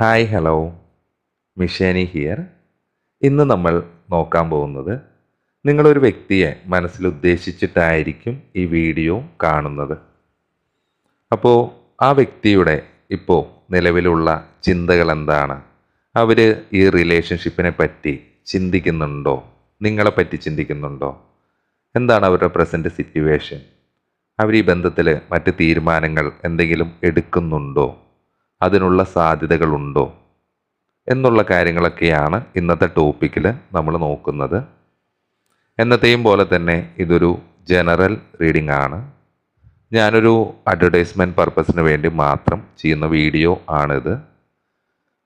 Hi hello മിഷേനി here ഇന്ന് നമ്മൾ നോക്കാൻ പോകുന്നത് നിങ്ങളൊരു വ്യക്തിയെ മനസ്സിൽ ഉദ്ദേശിച്ചിട്ടായിരിക്കും ഈ വീഡിയോ കാണുന്നത്. അപ്പോൾ ആ വ്യക്തിയുടെ ഇപ്പോൾ നിലവിലുള്ള ചിന്തകൾ എന്താണ്? അവർ ഈ റിലേഷൻഷിപ്പിനെ പറ്റി ചിന്തിക്കുന്നുണ്ടോ? നിങ്ങളെ പറ്റി ചിന്തിക്കുന്നുണ്ടോ? എന്താണ് അവരുടെ പ്രസന്റ് സിറ്റുവേഷൻ അവർ ഈ ബന്ധത്തിൽ മറ്റ് തീരുമാനങ്ങൾ എന്തെങ്കിലും എടുക്കുന്നുണ്ടോ? അതിനുള്ള സാധ്യതകളുണ്ടോ എന്നുള്ള കാര്യങ്ങളൊക്കെയാണ് ഇന്നത്തെ ടോപ്പിക്കിൽ നമ്മൾ നോക്കുന്നത്. എന്നത്തെയും പോലെ തന്നെ ഇതൊരു ജനറൽ റീഡിംഗ് ആണ്. ഞാനൊരു അഡ്വർടൈസ്മെന്റ് പർപ്പസിന് വേണ്ടി മാത്രം ചെയ്യുന്ന വീഡിയോ ആണിത്.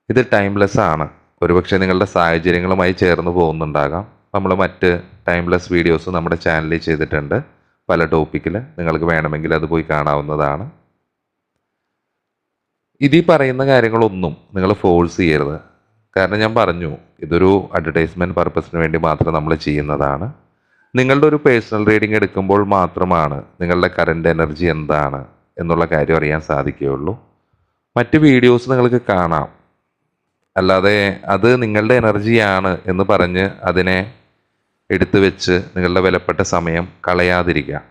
ഇത് ടൈംലെസ് ആണ്. ഒരുപക്ഷെ നിങ്ങളുടെ സാഹചര്യങ്ങളുമായി ചേർന്ന് പോകുന്നുണ്ടാകാം. നമ്മൾ മറ്റ് ടൈംലെസ് വീഡിയോസ് നമ്മുടെ ചാനലിൽ ചെയ്തിട്ടുണ്ട്. പല ടോപ്പിക്കിൽ നിങ്ങൾക്ക് വേണമെങ്കിൽ അത് പോയി കാണാവുന്നതാണ്. ഇതിൽ പറയുന്ന കാര്യങ്ങളൊന്നും നിങ്ങൾ ഫോഴ്സ് ചെയ്യരുത്. കാരണം ഞാൻ പറഞ്ഞു ഇതൊരു അഡ്വർടൈസ്മെന്റ് പർപ്പസിന് വേണ്ടി മാത്രം നമ്മൾ ചെയ്യുന്നതാണ്. നിങ്ങളുടെ ഒരു പേഴ്സണൽ റീഡിംഗ് എടുക്കുമ്പോൾ മാത്രമാണ് നിങ്ങളുടെ കറണ്ട് എനർജി എന്താണ് എന്നുള്ള കാര്യം അറിയാൻ സാധിക്കുകയുള്ളൂ. മറ്റ് വീഡിയോസ് നിങ്ങൾക്ക് കാണാം. അല്ലാതെ അത് നിങ്ങളുടെ എനർജിയാണ് എന്ന് പറഞ്ഞ് അതിനെ എടുത്തു വെച്ച് നിങ്ങളുടെ വിലപ്പെട്ട സമയം കളയാതിരിക്കുക.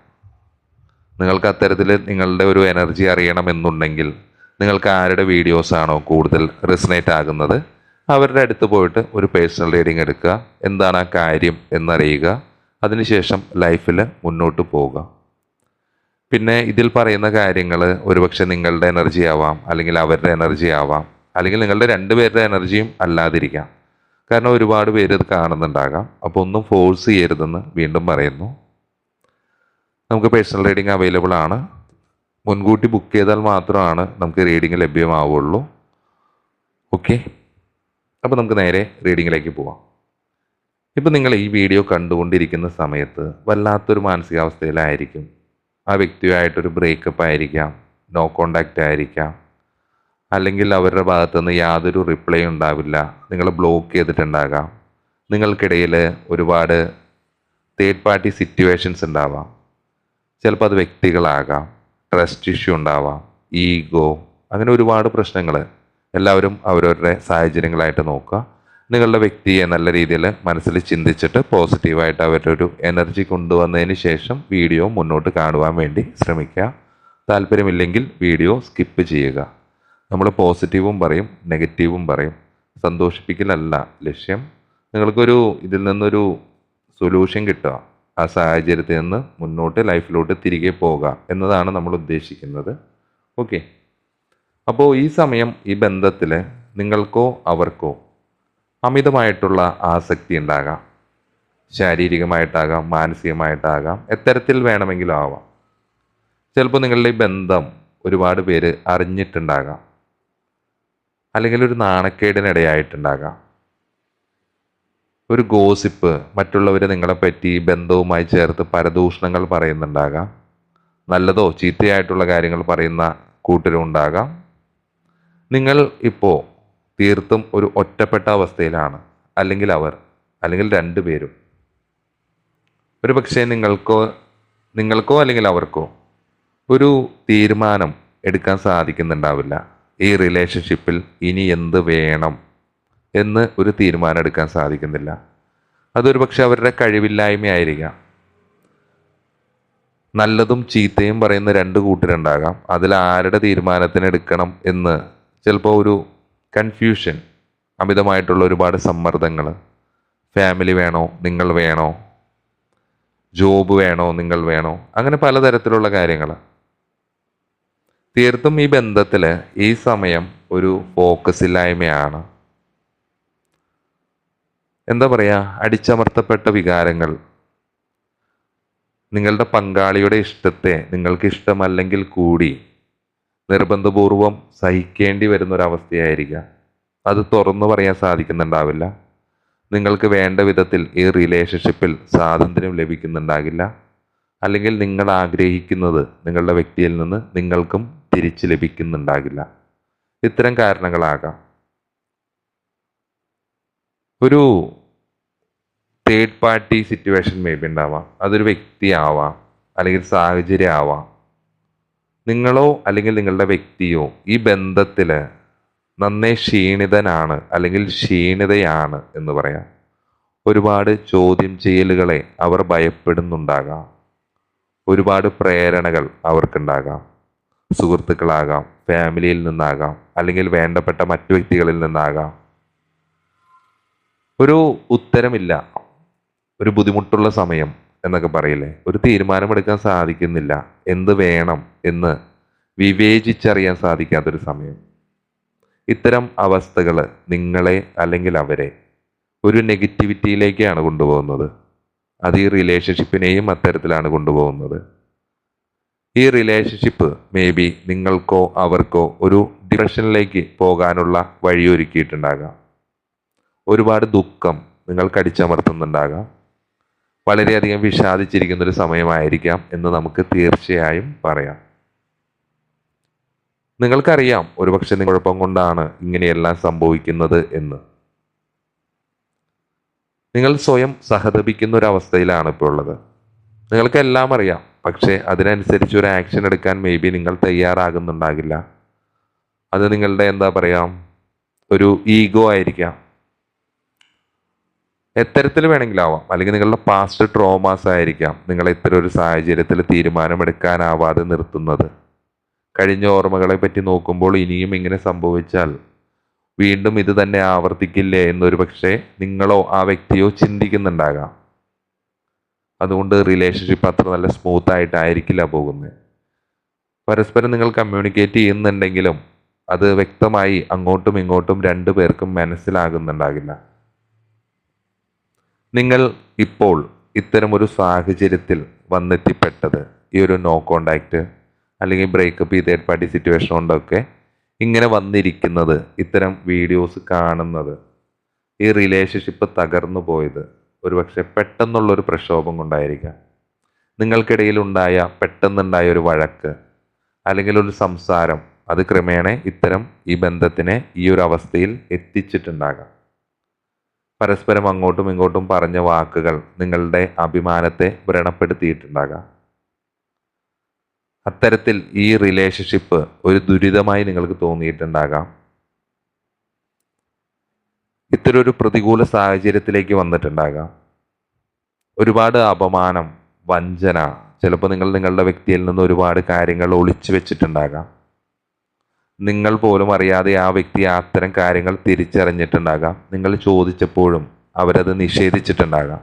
നിങ്ങൾക്ക് അത്തരത്തിൽ നിങ്ങളുടെ ഒരു എനർജി അറിയണമെന്നുണ്ടെങ്കിൽ നിങ്ങൾക്ക് ആരുടെ വീഡിയോസാണോ കൂടുതൽ റിസനേറ്റ് ആകുന്നത്? അവരുടെ അടുത്ത് പോയിട്ട് ഒരു പേഴ്സണൽ റീഡിംഗ് എടുക്കുക. എന്താണ് ആ കാര്യം എന്നറിയുക. അതിനുശേഷം ലൈഫിൽ മുന്നോട്ട് പോവുക. പിന്നെ ഇതിൽ പറയുന്ന കാര്യങ്ങൾ ഒരുപക്ഷെ നിങ്ങളുടെ എനർജി ആവാം അല്ലെങ്കിൽ അവരുടെ എനർജി ആവാം അല്ലെങ്കിൽ നിങ്ങളുടെ രണ്ടുപേരുടെ എനർജിയും അല്ലാതിരിക്കാം. കാരണം ഒരുപാട് പേര് ഇത് കാണുന്നുണ്ടാകാം. അപ്പോൾ ഒന്നും ഫോഴ്സ് ചെയ്യരുതെന്ന് വീണ്ടും പറയുന്നു. നമുക്ക് പേഴ്സണൽ റീഡിംഗ് അവൈലബിൾ ആണ്. മുൻകൂട്ടി ബുക്ക് ചെയ്താൽ മാത്രമാണ് നമുക്ക് റീഡിംഗ് ലഭ്യമാവുള്ളൂ. ഓക്കെ അപ്പോൾ നമുക്ക് നേരെ റീഡിങ്ങിലേക്ക് പോവാം. ഇപ്പം നിങ്ങൾ ഈ വീഡിയോ കണ്ടുകൊണ്ടിരിക്കുന്ന സമയത്ത് വല്ലാത്തൊരു മാനസികാവസ്ഥയിലായിരിക്കും. ആ വ്യക്തിയുമായിട്ടൊരു ബ്രേക്കപ്പ് ആയിരിക്കാം നോ കോണ്ടാക്റ്റ് ആയിരിക്കാം. അല്ലെങ്കിൽ അവരുടെ ഭാഗത്തു നിന്ന് യാതൊരു റിപ്ലൈ ഉണ്ടാവില്ല. നിങ്ങൾ ബ്ലോക്ക് ചെയ്തിട്ടുണ്ടാകാം. നിങ്ങൾക്കിടയിൽ ഒരുപാട് തേർഡ് പാർട്ടി സിറ്റുവേഷൻസ് ഉണ്ടാവാം. ചിലപ്പോൾ അത് വ്യക്തികളാകാം. ട്രസ്റ്റ് ഇഷ്യൂ ഉണ്ടാവാം ഈഗോ അങ്ങനെ ഒരുപാട് പ്രശ്നങ്ങൾ എല്ലാവരും അവരവരുടെ സാഹചര്യങ്ങളായിട്ട് നോക്കുക. നിങ്ങളുടെ വ്യക്തിയെ നല്ല രീതിയിൽ മനസ്സിൽ ചിന്തിച്ചിട്ട് പോസിറ്റീവായിട്ട് അവരുടെ ഒരു എനർജി കൊണ്ടുവന്നതിന് ശേഷം വീഡിയോ മുന്നോട്ട് കാണുവാൻ വേണ്ടി ശ്രമിക്കുക. താല്പര്യമില്ലെങ്കിൽ വീഡിയോ സ്കിപ്പ് ചെയ്യുക. നമ്മൾ പോസിറ്റീവും പറയും നെഗറ്റീവും പറയും. സന്തോഷിപ്പിക്കലല്ല ലക്ഷ്യം. നിങ്ങൾക്കൊരു ഇതിൽ നിന്നൊരു സൊല്യൂഷൻ കിട്ടുക. ആ സാഹചര്യത്തിൽ നിന്ന് മുന്നോട്ട് ലൈഫിലോട്ട് തിരികെ പോവുക എന്നതാണ് നമ്മൾ ഉദ്ദേശിക്കുന്നത്. ഓക്കെ. അപ്പോൾ ഈ സമയം ഈ ബന്ധത്തിൽ നിങ്ങൾക്കോ അവർക്കോ അമിതമായിട്ടുള്ള ആസക്തി ഉണ്ടാകാം. ശാരീരികമായിട്ടാകാം മാനസികമായിട്ടാകാം എത്തരത്തിൽ വേണമെങ്കിലും ആവാം. ചിലപ്പോൾ നിങ്ങളുടെ ഈ ബന്ധം ഒരുപാട് പേര് അറിഞ്ഞിട്ടുണ്ടാകാം. അല്ലെങ്കിൽ ഒരു നാണക്കേടിനിടയായിട്ടുണ്ടാകാം. ഒരു ഗോസിപ്പ് മറ്റുള്ളവർ നിങ്ങളെപ്പറ്റി ബന്ധവുമായി ചേർത്ത് പരദൂഷണങ്ങൾ പറയുന്നുണ്ടാകാം. നല്ലതോ ചീത്തയായിട്ടുള്ള കാര്യങ്ങൾ പറയുന്ന കൂട്ടരും ഉണ്ടാകാം. നിങ്ങൾ ഇപ്പോൾ തീർത്തും ഒരു ഒറ്റപ്പെട്ട അവസ്ഥയിലാണ്. അല്ലെങ്കിൽ അവർ അല്ലെങ്കിൽ രണ്ടുപേരും ഒരു പക്ഷേ നിങ്ങൾക്കോ നിങ്ങൾക്കോ അല്ലെങ്കിൽ അവർക്കോ ഒരു തീരുമാനം എടുക്കാൻ സാധിക്കുന്നുണ്ടാവില്ല. ഈ റിലേഷൻഷിപ്പിൽ ഇനി എന്ത് വേണം? എന്ന് ഒരു തീരുമാനം എടുക്കാൻ സാധിക്കുന്നില്ല. അതൊരു പക്ഷെ അവരുടെ കഴിവില്ലായ്മയായിരിക്കാം. നല്ലതും ചീത്തയും പറയുന്ന രണ്ട് കൂട്ടരുണ്ടാകാം. അതിൽ ആരുടെ തീരുമാനത്തിന് എടുക്കണം എന്ന് ചിലപ്പോൾ ഒരു കൺഫ്യൂഷൻ അമിതമായിട്ടുള്ള ഒരുപാട് സമ്മർദ്ദങ്ങൾ. ഫാമിലി വേണോ നിങ്ങൾ വേണോ ജോബ് വേണോ നിങ്ങൾ വേണോ അങ്ങനെ പലതരത്തിലുള്ള കാര്യങ്ങൾ. തീർത്തും ഈ ബന്ധത്തിൽ ഈ സമയം ഒരു ഫോക്കസ് ഇല്ലായ്മയാണ്. എന്താ പറയുക അടിച്ചമർത്തപ്പെട്ട വികാരങ്ങൾ. നിങ്ങളുടെ പങ്കാളിയുടെ ഇഷ്ടത്തെ നിങ്ങൾക്ക് ഇഷ്ടമല്ലെങ്കിൽ കൂടി നിർബന്ധപൂർവം സഹിക്കേണ്ടി വരുന്ന ഒരവസ്ഥയായിരിക്കുക അത് തുറന്നു പറയാൻ സാധിക്കുന്നുണ്ടാവില്ല. നിങ്ങൾക്ക് വേണ്ട വിധത്തിൽ ഈ റിലേഷൻഷിപ്പിൽ സ്വാതന്ത്ര്യം ലഭിക്കുന്നുണ്ടാകില്ല. അല്ലെങ്കിൽ നിങ്ങൾ ആഗ്രഹിക്കുന്നത് നിങ്ങളുടെ വ്യക്തിയിൽ നിന്ന് നിങ്ങൾക്കും തിരിച്ച് ലഭിക്കുന്നുണ്ടാകില്ല. ഇത്തരം കാരണങ്ങളാകാം. ഒരു third party situation may be ഉണ്ടാവാം. അതൊരു വ്യക്തിയാവാം. അല്ലെങ്കിൽ സാഹചര്യം ആവാം നിങ്ങളോ അല്ലെങ്കിൽ നിങ്ങളുടെ വ്യക്തിയോ ഈ ബന്ധത്തിൽ നന്നേ ക്ഷീണിതനാണ് അല്ലെങ്കിൽ ക്ഷീണിതയാണ് എന്ന് പറയാം. ഒരുപാട് ചോദ്യം ചെയ്യലുകളെ അവർ ഭയപ്പെടുന്നുണ്ടാകാം. ഒരുപാട് പ്രേരണകൾ അവർക്കുണ്ടാകാം. സുഹൃത്തുക്കളാകാം ഫാമിലിയിൽ നിന്നാകാം അല്ലെങ്കിൽ വേണ്ടപ്പെട്ട മറ്റു വ്യക്തികളിൽ നിന്നാകാം. ഒരു ഉത്തരമില്ല. ഒരു ബുദ്ധിമുട്ടുള്ള സമയം എന്നൊക്കെ പറയില്ലേ? ഒരു തീരുമാനമെടുക്കാൻ സാധിക്കുന്നില്ല. എന്ത് വേണം എന്ന് വിവേചിച്ചറിയാൻ സാധിക്കാത്തൊരു സമയം. ഇത്തരം അവസ്ഥകൾ നിങ്ങളെ അല്ലെങ്കിൽ അവരെ ഒരു നെഗറ്റിവിറ്റിയിലേക്കാണ് കൊണ്ടുപോകുന്നത്. അത് ഈ റിലേഷൻഷിപ്പിനെയും അത്തരത്തിലാണ് കൊണ്ടുപോകുന്നത്. ഈ റിലേഷൻഷിപ്പ് മേ ബി നിങ്ങൾക്കോ അവർക്കോ ഒരു ഡിപ്രഷനിലേക്ക് പോകാനുള്ള വഴിയൊരുക്കിയിട്ടുണ്ടാകാം. ഒരുപാട് ദുഃഖം നിങ്ങൾക്ക് അടിച്ചമർത്തുന്നുണ്ടാകാം വളരെയധികം വിഷാദിച്ചിരിക്കുന്ന ഒരു സമയമായിരിക്കാം എന്ന് നമുക്ക് തീർച്ചയായും പറയാം. നിങ്ങൾക്കറിയാം ഒരുപക്ഷെ നിങ്ങൾ കുഴപ്പം കൊണ്ടാണ് ഇങ്ങനെയെല്ലാം സംഭവിക്കുന്നത് എന്ന്. നിങ്ങൾ സ്വയം സഹതപിക്കുന്ന ഒരു അവസ്ഥയിലാണ് ഇപ്പോൾ ഉള്ളത്. നിങ്ങൾക്ക് എല്ലാം അറിയാം പക്ഷേ അതിനനുസരിച്ച് ഒരു ആക്ഷൻ എടുക്കാൻ മേ ബി നിങ്ങൾ തയ്യാറാകുന്നുണ്ടാകില്ല. അത് നിങ്ങളുടെ എന്താ പറയാം ഒരു ഈഗോ ആയിരിക്കാം. എത്തരത്തിൽ വേണമെങ്കിലാവാം. അല്ലെങ്കിൽ നിങ്ങളുടെ പാസ്റ്റ് ട്രോമാസ് ആയിരിക്കാം. നിങ്ങൾ ഇത്തരം ഒരു സാഹചര്യത്തിൽ തീരുമാനമെടുക്കാനാവാതെ നിർത്തുന്നത്. കഴിഞ്ഞ ഓർമ്മകളെ പറ്റി നോക്കുമ്പോൾ ഇനിയും ഇങ്ങനെ സംഭവിച്ചാൽ വീണ്ടും ഇത് തന്നെ ആവർത്തിക്കില്ലേ എന്നൊരു പക്ഷേ നിങ്ങളോ ആ വ്യക്തിയോ ചിന്തിക്കുന്നുണ്ടാകാം. അതുകൊണ്ട് റിലേഷൻഷിപ്പ് അത്ര നല്ല സ്മൂത്ത് ആയിട്ടായിരിക്കില്ല പോകുന്നത്. പരസ്പരം നിങ്ങൾ കമ്മ്യൂണിക്കേറ്റ് ചെയ്യുന്നുണ്ടെങ്കിലും അത് വ്യക്തമായി അങ്ങോട്ടും ഇങ്ങോട്ടും രണ്ടു പേർക്കും മനസ്സിലാകുന്നുണ്ടാകില്ല. നിങ്ങൾ ഇപ്പോൾ ഇത്തരമൊരു സാഹചര്യത്തിൽ വന്നെത്തിപ്പെട്ടത് ഈ ഒരു നോ കോണ്ടാക്റ്റ് അല്ലെങ്കിൽ ബ്രേക്കപ്പ് ഈ തേർഡ് പാർട്ടി സിറ്റുവേഷൻ കൊണ്ടൊക്കെ ഇങ്ങനെ വന്നിരിക്കുന്നത് ഇത്തരം വീഡിയോസ് കാണുന്നത് ഈ റിലേഷൻഷിപ്പ് തകർന്നു പോയത് ഒരുപക്ഷെ പെട്ടെന്നുള്ളൊരു പ്രക്ഷോഭം കൊണ്ടായിരിക്കാം. നിങ്ങൾക്കിടയിൽ ഉണ്ടായ പെട്ടെന്നുണ്ടായ ഒരു വഴക്ക് അല്ലെങ്കിൽ ഒരു സംസാരം അത് ക്രമേണ ഇത്തരം ഈ ബന്ധത്തിനെ ഈ ഒരു അവസ്ഥയിൽ എത്തിച്ചിട്ടുണ്ടാകാം. പരസ്പരം അങ്ങോട്ടും ഇങ്ങോട്ടും പറഞ്ഞ വാക്കുകൾ നിങ്ങളുടെ അഭിമാനത്തെ വ്രണപ്പെടുത്തിയിട്ടുണ്ടാകാം. അത്തരത്തിൽ ഈ റിലേഷൻഷിപ്പ് ഒരു ദുരിതമായി നിങ്ങൾക്ക് തോന്നിയിട്ടുണ്ടാകാം. ഇത്തരം ഒരു പ്രതികൂല സാഹചര്യത്തിലേക്ക് വന്നിട്ടുണ്ടാകാം. ഒരുപാട് അപമാനം വഞ്ചന ചിലപ്പോൾ നിങ്ങൾ നിങ്ങളുടെ വ്യക്തിയിൽ നിന്ന് ഒരുപാട് കാര്യങ്ങൾ ഒളിച്ചു വെച്ചിട്ടുണ്ടാകാം. നിങ്ങൾ പോലും അറിയാതെ ആ വ്യക്തി അത്തരം കാര്യങ്ങൾ തിരിച്ചറിഞ്ഞിട്ടുണ്ടാകാം. നിങ്ങൾ ചോദിച്ചപ്പോഴും അവരത് നിഷേധിച്ചിട്ടുണ്ടാകാം.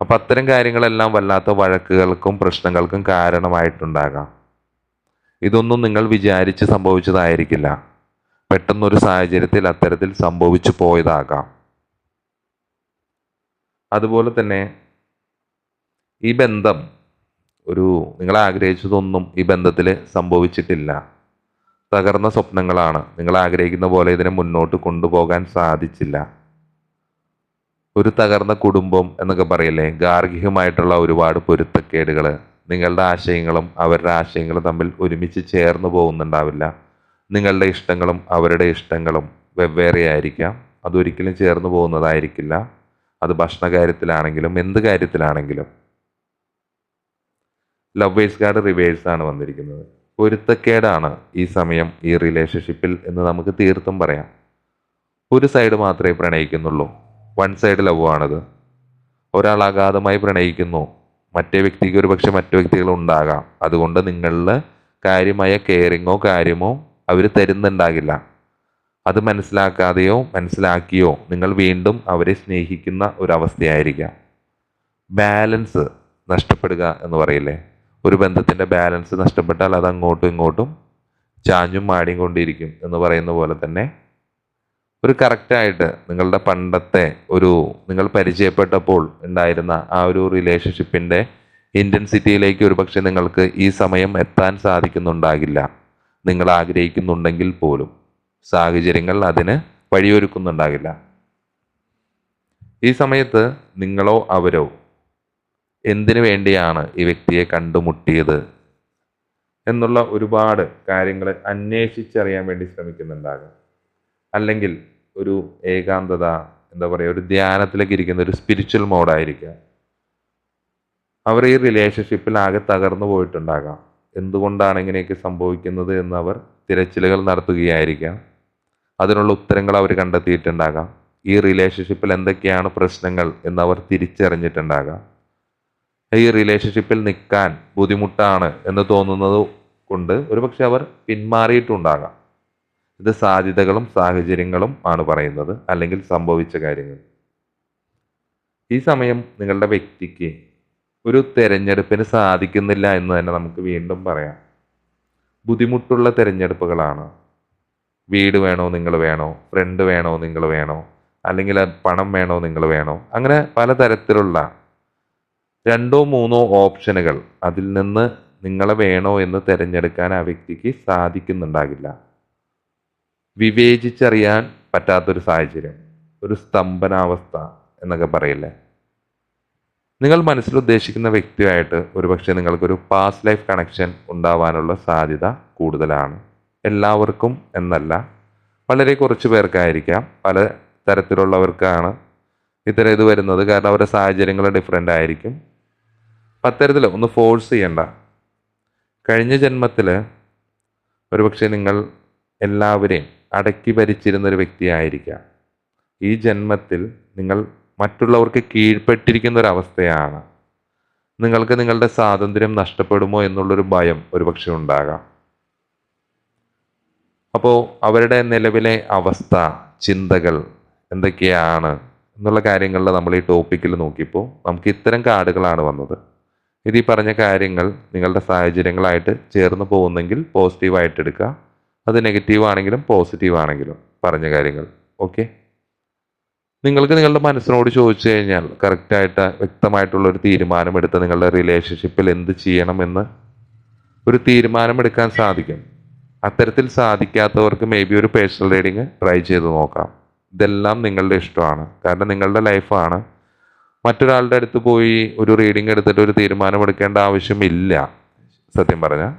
അപ്പം അത്തരം കാര്യങ്ങളെല്ലാം വല്ലാത്ത വഴക്കുകൾക്കും പ്രശ്നങ്ങൾക്കും കാരണമായിട്ടുണ്ടാകാം. ഇതൊന്നും നിങ്ങൾ വിചാരിച്ച് സംഭവിച്ചതായിരിക്കില്ല. പെട്ടെന്നൊരു സാഹചര്യത്തിൽ അത്തരത്തിൽ സംഭവിച്ചു പോയതാകാം. അതുപോലെ തന്നെ ഈ ബന്ധം ഒരു നിങ്ങൾ ആഗ്രഹിച്ചതൊന്നും ഈ ബന്ധത്തിൽ സംഭവിച്ചിട്ടില്ല. തകർന്ന സ്വപ്നങ്ങളാണ്. നിങ്ങൾ ആഗ്രഹിക്കുന്ന പോലെ ഇതിനെ മുന്നോട്ട് കൊണ്ടുപോകാൻ സാധിച്ചില്ല. ഒരു തകർന്ന കുടുംബം എന്നൊക്കെ പറയില്ലേ? ഗാർഹികമായിട്ടുള്ള ഒരുപാട് പൊരുത്തക്കേടുകൾ നിങ്ങളുടെ ആശയങ്ങളും അവരുടെ ആശയങ്ങളും തമ്മിൽ ഒരുമിച്ച് ചേർന്ന് പോകുന്നുണ്ടാവില്ല. നിങ്ങളുടെ ഇഷ്ടങ്ങളും അവരുടെ ഇഷ്ടങ്ങളും വെവ്വേറെ ആയിരിക്കാം. അതൊരിക്കലും ചേർന്ന് പോകുന്നതായിരിക്കില്ല. അത് ഭക്ഷണ കാര്യത്തിലാണെങ്കിലും എന്ത് കാര്യത്തിലാണെങ്കിലും. ലവേഴ്സ് കാർഡ് റിവേഴ്സ് ആണ് വന്നിരിക്കുന്നത്. പൊരുത്തക്കേടാണ് ഈ സമയം ഈ റിലേഷൻഷിപ്പിൽ എന്ന് നമുക്ക് തീർത്തും പറയാം. ഒരു സൈഡ് മാത്രമേ പ്രണയിക്കുന്നുള്ളൂ. വൺ സൈഡ് ലവ് ആണത്. ഒരാൾ അഗാധമായി പ്രണയിക്കുന്നു. മറ്റേ വ്യക്തിക്ക് ഒരു പക്ഷെ മറ്റു വ്യക്തികൾ ഉണ്ടാകാം. അതുകൊണ്ട് നിങ്ങളിൽ കാര്യമായ കെയറിങ്ങോ കാര്യമോ അവർ തരുന്നുണ്ടാകില്ല. അത് മനസ്സിലാക്കാതെയോ മനസ്സിലാക്കിയോ നിങ്ങൾ വീണ്ടും അവരെ സ്നേഹിക്കുന്ന ഒരവസ്ഥയായിരിക്കാം ബാലൻസ് നഷ്ടപ്പെടുക എന്ന് പറയില്ലേ? ഒരു ബന്ധത്തിന്റെ ബാലൻസ് നഷ്ടപ്പെട്ടാൽ അത് അങ്ങോട്ടും ഇങ്ങോട്ടും ചാഞ്ഞും മാടിയും കൊണ്ടിരിക്കും എന്ന് പറയുന്ന പോലെ തന്നെ ഒരു കറക്റ്റായിട്ട് നിങ്ങളുടെ പണ്ടത്തെ ഒരു നിങ്ങൾ പരിചയപ്പെട്ടപ്പോൾ ഉണ്ടായിരുന്ന ആ ഒരു റിലേഷൻഷിപ്പിന്റെ ഇന്റൻസിറ്റിയിലേക്ക് ഒരു പക്ഷേ നിങ്ങൾക്ക് ഈ സമയം എത്താൻ സാധിക്കുന്നുണ്ടാകില്ല. നിങ്ങൾ ആഗ്രഹിക്കുന്നുണ്ടെങ്കിൽ പോലും സാഹചര്യങ്ങൾ അതിന് വഴിയൊരുക്കുന്നുണ്ടാകില്ല. ഈ സമയത്ത് നിങ്ങളോ അവരോ എന്തിനു വേണ്ടിയാണ് ഈ വ്യക്തിയെ കണ്ടുമുട്ടിയത് എന്നുള്ള ഒരുപാട് കാര്യങ്ങൾ അന്വേഷിച്ചറിയാൻ വേണ്ടി ശ്രമിക്കുന്നുണ്ടാകും. അല്ലെങ്കിൽ ഒരു ഏകാന്തത എന്താ പറയുക ഒരു ധ്യാനത്തിലേക്ക് ഇരിക്കുന്ന ഒരു സ്പിരിച്വൽ മോഡായിരിക്കാം അവർ ഈ റിലേഷൻഷിപ്പിൽ ആകെ തകർന്നു പോയിട്ടുണ്ടാകാം. എന്തുകൊണ്ടാണ് ഇങ്ങനെയൊക്കെ സംഭവിക്കുന്നത് എന്ന് അവർ തിരച്ചിലുകൾ നടത്തുകയായിരിക്കാം. അതിനുള്ള ഉത്തരങ്ങൾ അവർ കണ്ടെത്തിയിട്ടുണ്ടാകാം. ഈ റിലേഷൻഷിപ്പിൽ എന്തൊക്കെയാണ് പ്രശ്നങ്ങൾ എന്ന് അവർ തിരിച്ചറിഞ്ഞിട്ടുണ്ടാകാം. ഈ റിലേഷൻഷിപ്പിൽ നിൽക്കാൻ ബുദ്ധിമുട്ടാണ് എന്ന് തോന്നുന്നത് കൊണ്ട് ഒരുപക്ഷെ അവർ പിന്മാറിയിട്ടുണ്ടാകാം. ഇത് സാധ്യതകളും സാഹചര്യങ്ങളും ആണ് പറയുന്നത് അല്ലെങ്കിൽ സംഭവിച്ച കാര്യങ്ങൾ. ഈ സമയം നിങ്ങളുടെ വ്യക്തിക്ക് ഒരു തിരഞ്ഞെടുപ്പിന് സാധിക്കുന്നില്ല എന്ന് തന്നെ നമുക്ക് വീണ്ടും പറയാം. ബുദ്ധിമുട്ടുള്ള തിരഞ്ഞെടുപ്പുകളാണ്. വീട് വേണോ നിങ്ങൾ വേണോ? ഫ്രണ്ട് വേണോ നിങ്ങൾ വേണോ? അല്ലെങ്കിൽ പണം വേണോ നിങ്ങൾ വേണോ? അങ്ങനെ പലതരത്തിലുള്ള രണ്ടോ മൂന്നോ ഓപ്ഷനുകൾ അതിൽ നിന്ന് നിങ്ങളെ വേണോ എന്ന് തിരഞ്ഞെടുക്കാൻ ആ വ്യക്തിക്ക് സാധിക്കുന്നുണ്ടാകില്ല. വിവേചിച്ചറിയാൻ പറ്റാത്തൊരു സാഹചര്യം ഒരു സ്തംഭനാവസ്ഥ എന്നൊക്കെ പറയില്ലേ? നിങ്ങൾ മനസ്സിൽ ഉദ്ദേശിക്കുന്ന വ്യക്തിയായിട്ട് ഒരുപക്ഷെ നിങ്ങൾക്കൊരു പാസ് ലൈഫ് കണക്ഷൻ ഉണ്ടാവാനുള്ള സാധ്യത കൂടുതലാണ്. എല്ലാവർക്കും എന്നല്ല വളരെ കുറച്ച് പേർക്കായിരിക്കാം. പല തരത്തിലുള്ളവർക്കാണ് ഇത്തരം ഇത് വരുന്നത്. കാരണം അവരുടെ സാഹചര്യങ്ങൾ ഡിഫറെന്റ് ആയിരിക്കും. അത്തരത്തിൽ ഒന്ന് ഫോഴ്സ് ചെയ്യണ്ട. കഴിഞ്ഞ ജന്മത്തിൽ ഒരുപക്ഷെ നിങ്ങൾ എല്ലാവരെയും അടക്കി ഭരിച്ചിരുന്ന ഒരു വ്യക്തിയായിരിക്കാം. ഈ ജന്മത്തിൽ നിങ്ങൾ മറ്റുള്ളവർക്ക് കീഴ്പ്പെട്ടിരിക്കുന്ന ഒരു അവസ്ഥയാണ് നിങ്ങൾക്ക് നിങ്ങളുടെ സ്വാതന്ത്ര്യം നഷ്ടപ്പെടുമോ എന്നുള്ളൊരു ഭയം ഒരുപക്ഷെ ഉണ്ടാകാം. അപ്പോൾ അവരുടെ നിലവിലെ അവസ്ഥ ചിന്തകൾ എന്തൊക്കെയാണ് എന്നുള്ള കാര്യങ്ങളിൽ നമ്മൾ ഈ ടോപ്പിക്കിൽ നോക്കിയപ്പോൾ നമുക്ക് ഇത്തരം കാർഡുകളാണ് വന്നത്. ഇത് ഈ പറഞ്ഞ കാര്യങ്ങൾ നിങ്ങളുടെ സാഹചര്യങ്ങളായിട്ട് ചേർന്ന് പോകുന്നെങ്കിൽ പോസിറ്റീവായിട്ട് എടുക്കുക. അത് നെഗറ്റീവ് ആണെങ്കിലും പോസിറ്റീവ് ആണെങ്കിലും പറഞ്ഞ കാര്യങ്ങൾ. ഓക്കെ നിങ്ങൾക്ക് നിങ്ങളുടെ മനസ്സിനോട് ചോദിച്ചു കഴിഞ്ഞാൽ കറക്റ്റായിട്ട് വ്യക്തമായിട്ടുള്ള ഒരു തീരുമാനമെടുത്ത് നിങ്ങളുടെ റിലേഷൻഷിപ്പിൽ എന്ത് ചെയ്യണമെന്ന് ഒരു തീരുമാനമെടുക്കാൻ സാധിക്കും. അത്തരത്തിൽ സാധിക്കാത്തവർക്ക് മേ ബി ഒരു പേഴ്സണൽ റീഡിങ് ട്രൈ ചെയ്ത് നോക്കാം. ഇതെല്ലാം നിങ്ങളുടെ ഇഷ്ടമാണ്. കാരണം നിങ്ങളുടെ ലൈഫാണ് മറ്റൊരാളുടെ അടുത്ത് പോയി ഒരു റീഡിംഗ് എടുത്തിട്ട് ഒരു തീരുമാനമെടുക്കേണ്ട ആവശ്യമില്ല. സത്യം പറഞ്ഞാൽ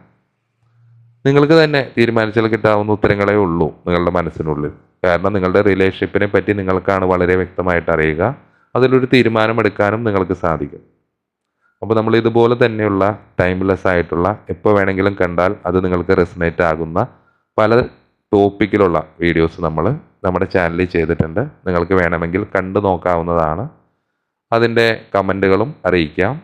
നിങ്ങൾക്ക് തന്നെ തീരുമാനിച്ചാൽ കിട്ടാവുന്ന ഉത്തരങ്ങളേ ഉള്ളൂ നിങ്ങളുടെ മനസ്സിനുള്ളിൽ. കാരണം നിങ്ങളുടെ റിലേഷൻഷിപ്പിനെ പറ്റി നിങ്ങൾക്കാണ് വളരെ വ്യക്തമായിട്ട് അറിയുക. അതിലൊരു തീരുമാനമെടുക്കാനും നിങ്ങൾക്ക് സാധിക്കും. അപ്പോൾ നമ്മൾ ഇതുപോലെ തന്നെയുള്ള ടൈംലെസ് ആയിട്ടുള്ള എപ്പോൾ വേണമെങ്കിലും കണ്ടാൽ അത് നിങ്ങൾക്ക് റെസിനേറ്റ് ആകുന്ന പല ടോപ്പിക്കിലുള്ള വീഡിയോസ് നമ്മൾ നമ്മുടെ ചാനലിൽ ചെയ്തിട്ടുണ്ട്. നിങ്ങൾക്ക് വേണമെങ്കിൽ കണ്ടു നോക്കാവുന്നതാണ്. അതിന്റെ കമന്റുകളും അറിയിക്കാം.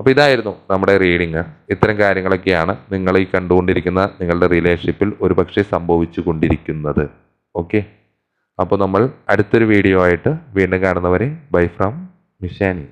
അപ്പോൾ ഇതായിരുന്നു നമ്മുടെ റീഡിങ്. ഇത്തരം കാര്യങ്ങളൊക്കെയാണ് നിങ്ങൾ ഈ കണ്ടുകൊണ്ടിരിക്കുന്ന നിങ്ങളുടെ റിലേഷൻഷിപ്പിൽ ഒരുപക്ഷെ സംഭവിച്ചു കൊണ്ടിരിക്കുന്നത് ഓക്കെ? അപ്പോൾ നമ്മൾ അടുത്തൊരു വീഡിയോ ആയിട്ട് വീണ്ടും കാണുന്നവരെ ബൈ ഫ്രം മിഷാനി.